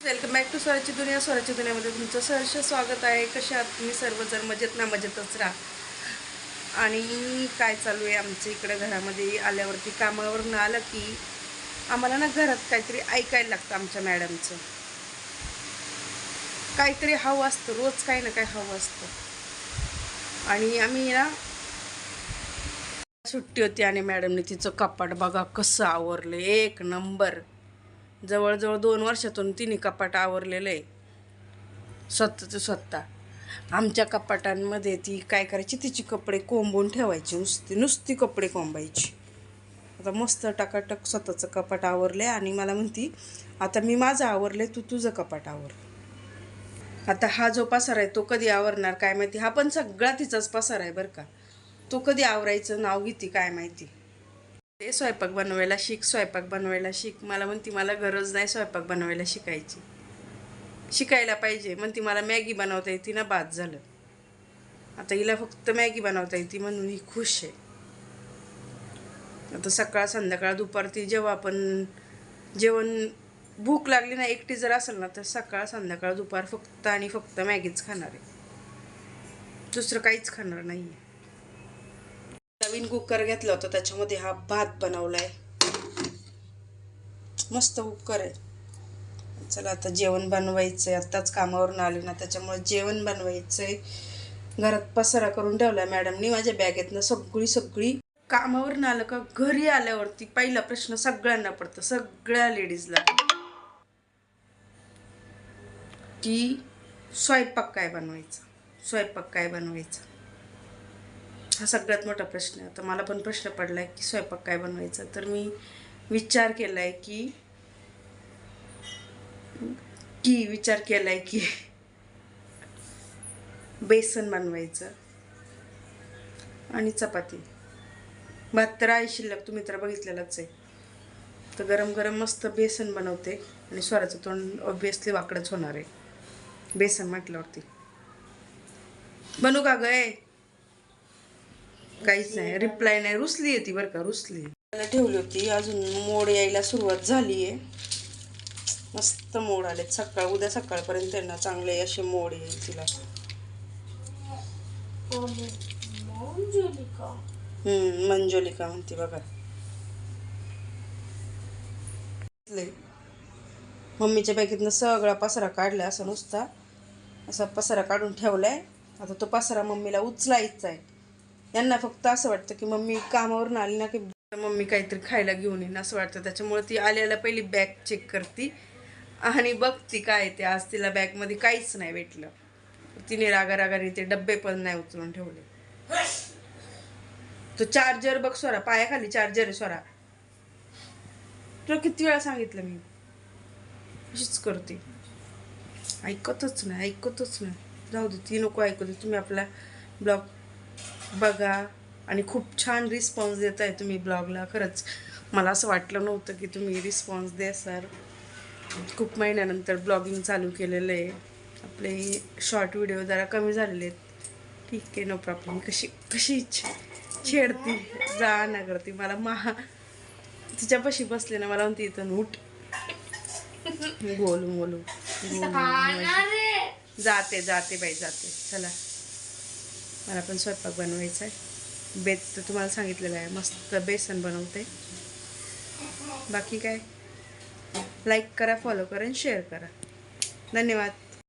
Welcome back to स्वराची दुनिया. स्वराची दुनियामध्ये तुमचं सहर्ष स्वागत आहे. कशा आहात तुम्ही सर्वजण मजेत ना मजेतच राहा. आणि काय चालू आहे आमच्या इकडे घरामध्ये? आल्यावरती कामावरून आलं की आम्हाला ना घरात काहीतरी ऐकायला लागतं आमच्या मॅडमचं. काहीतरी हवं असतं. रोज काही ना काही हवं असतं. आणि आम्ही ना सुट्टी होती आणि मॅडमने तिचं कपाट बघा कसं आवरलं. एक नंबर. जवळजवळ दोन वर्षातून तिने कपाट आवरलेलं आहे. स्वतःचं स्वतः. आमच्या कपाटांमध्ये ती काय करायची? तिची कपडे कोंबून ठेवायची नुसती नुसती कपडे कोंबायची. आता मस्त टाकाटक स्वतःचं कपाट आवरले आणि मला म्हणती आता मी माझं आवरले तू तुझं कपाट आवर. आता हा जो पसार आहे तो कधी आवरणार काय माहिती? हा पण सगळा तिचाच पसार आहे बरं का. तो कधी आवरायचं नाव घेते काय माहिती? ते स्वयंपाक बनवायला शिक स्वयंपाक बनवायला शिक. मला म्हणती मला गरज नाही स्वयंपाक बनवायला शिकायची. शिकायला पाहिजे. म्हणती मला मॅगी बनवता येते ना बाद झालं. आता हिला फक्त मॅगी बनवता येते म्हणून ही खुश आहे. आता सकाळ संध्याकाळ दुपार ती जेव्हा आपण जेवण भूक लागली ना एकटी जर असेल ना तर सकाळ संध्याकाळ दुपार फक्त आणि फक्त मॅगीच खाणार आहे. दुसरं काहीच खाणार नाही आहे नवीन कुकर घेतला होता त्याच्यामध्ये हा भात बनवला आहे मस्त कुकर आहे. चला आता जेवण बनवायचं आहे आत्ताच कामावरून आले ना त्याच्यामुळे जेवण बनवायचं आहे घरात पसारा करून ठेवलाय मॅडमनी माझ्या बॅगेतनं सगळी सगळी कामावरून आलं का घरी आल्यावरती पहिला प्रश्न सगळ्यांना पडतो सगळ्या लेडीजला. की स्वयंपाक काय बनवायचा? स्वयंपाक काय बनवायचा? हा सगळ्यात मोठा प्रश्न आहे. आता मला पण प्रश्न पडला आहे की स्वयंपाक काय बनवायचा? तर मी विचार केला आहे की की विचार केला आहे की बेसन बनवायचं आणि चपाती. भात तर आहे शिल्लक तुम्ही तर बघितलेलाच आहे. तर गरम गरम मस्त बेसन बनवते आणि स्वराचं तोंड ऑब्विसली वाकडंच होणार आहे. बेसन म्हटल्यावरती. बनू का गय काहीच नाही. रिप्लाय नाही. रुसली आहे ती बरं का रुसली ठेवली होती. अजून मोड यायला सुरुवात झाली आहे मस्त मोड आले. सकाळ उद्या सकाळपर्यंत त्यांना चांगले असे मोड येईल तिला. हम्म मंजोलिका म्हणते बघा. मम्मीच्या बॅगेतनं सगळा पसारा काढलाय असा नुसता. असा पसारा काढून ठेवलाय. आता तो पसारा मम्मीला उचलायचा आहे यांना फक्त असं वाटतं की मम्मी कामावरून आली ना की मम्मी काहीतरी खायला घेऊन येईन असं वाटतं. त्याच्यामुळे ती आल्याला पहिली बॅग चेक करते आणि बघती काय ते. आज तिला बॅगमध्ये काहीच नाही भेटलं. तिने रागारागाने ते डब्बे पण नाही उचलून ठेवले. तो चार्जर बघ स्वरा पायाखाली चार्जर आहे स्वरा. तुला किती वेळा सांगितलं मी? अशीच करते. ऐकतच नाही ऐकतच नाही. जाऊ दे ती नको ऐकू दे. तुम्ही आपला ब्लॉग बघा. आणि खूप छान रिस्पॉन्स देत आहे तुम्ही ब्लॉगला खरंच मला असं वाटलं नव्हतं की तुम्ही रिस्पॉन्स द्या सर खूप महिन्यानंतर ब्लॉगिंग चालू केलेलं आहे. आपले शॉर्ट व्हिडिओ जरा कमी झालेले आहेत. ठीक आहे नो प्रॉब्लेम कशी कशी छेडती? जा ना करते मला महा. तिच्यापाशी बसले ना मला म्हणते इथं उठ. बोलू बोलू. जाते जाते बाई जाते. चला. मला पण स्वयंपाक बनवायचा आहे. बेत तर तुम्हाला सांगितलेलं आहे मस्त बेसन बनवते. बाकी काय? लाईक करा फॉलो करा आणि शेअर करा. धन्यवाद.